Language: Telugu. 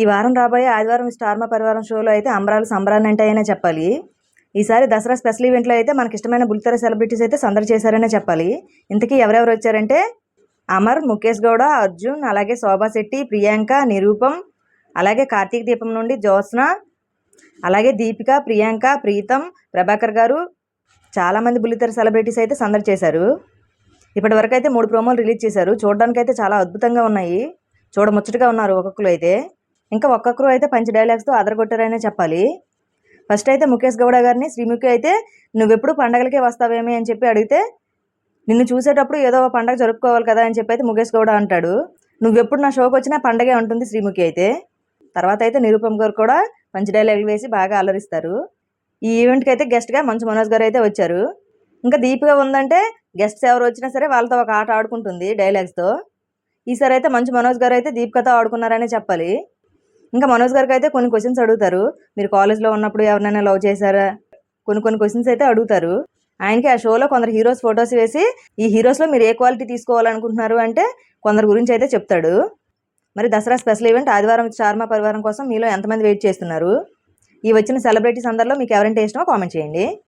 ఈ వారం రాబోయే ఆదివారం స్టార్మ పరివారం షోలో అయితే అంబరాలు సంబరాలు అంటాయనే చెప్పాలి. ఈసారి దసరా స్పెషల్ ఈవెంట్లో అయితే మనకి ఇష్టమైన బుల్లితెర సెలబ్రిటీస్ అయితే సందడి చేశారనే చెప్పాలి. ఇంతకీ ఎవరెవరు వచ్చారంటే అమర్ ముఖేష్ గౌడ అర్జున్ అలాగే శోభా శెట్టి ప్రియాంక నిరూపం అలాగే కార్తీక దీపం నుండి జ్యోత్స్న అలాగే దీపిక ప్రియాంక ప్రీతం ప్రభాకర్ గారు చాలామంది బుల్లితెర సెలబ్రిటీస్ అయితే సందడి చేశారు. ఇప్పటి వరకు అయితే మూడు ప్రోమోలు రిలీజ్ చేశారు. చూడడానికి అయితే చాలా అద్భుతంగా ఉన్నాయి. చూడముచ్చటగా ఉన్నారు ఒక్కొక్కరు అయితే. ఇంకా ఒక్కొక్కరు అయితే పంచి డైలాగ్స్తో అదరగొట్టారనే చెప్పాలి. ఫస్ట్ అయితే ముఖేష్ గౌడ గారిని శ్రీముఖి అయితే నువ్వెప్పుడు పండగలకే వస్తావేమి? అని చెప్పి అడిగితే నిన్ను చూసేటప్పుడు ఏదో ఒక పండగ జరుపుకోవాలి కదా అని చెప్పి అయితే ముఖేష్ గౌడ అంటాడు. నువ్వెప్పుడు నా షోకి వచ్చినా పండగే ఉంటుంది శ్రీముఖి అయితే. తర్వాత అయితే నిరూపం గారు కూడా మంచి డైలాగులు వేసి బాగా అలరిస్తారు. ఈ ఈవెంట్కి అయితే గెస్ట్గా మంచు మనోజ్ గారు అయితే వచ్చారు. ఇంకా దీపిగా ఉందంటే గెస్ట్స్ ఎవరు వచ్చినా సరే వాళ్ళతో ఒక ఆట ఆడుకుంటుంది డైలాగ్స్తో ఈసారి అయితే మంచు మనోజ్ గారు అయితే దీపికతో ఆడుకున్నారనే చెప్పాలి. ఇంకా మనోజ్ గారికి అయితే కొన్ని క్వశ్చన్స్ అడుగుతారు. మీరు కాలేజ్లో ఉన్నప్పుడు ఎవరినైనా లవ్ చేశారా? కొన్ని కొన్ని క్వశ్చన్స్ అయితే అడుగుతారు. ఆయనకి ఆ షోలో కొందరు హీరోస్ ఫొటోస్ వేసి ఈ హీరోస్లో మీరు ఏ క్వాలిటీ తీసుకోవాలనుకుంటున్నారు అంటే కొందరు గురించి అయితే చెప్తాడు. మరి దసరా స్పెషల్ ఈవెంట్ ఆదివారం చార్మా పరివారం కోసం మీలో ఎంతమంది వెయిట్ చేస్తున్నారు? ఈ వచ్చిన సెలబ్రిటీస్ అందరిలో మీకు ఎవరంటే ఇష్టమో కామెంట్ చేయండి.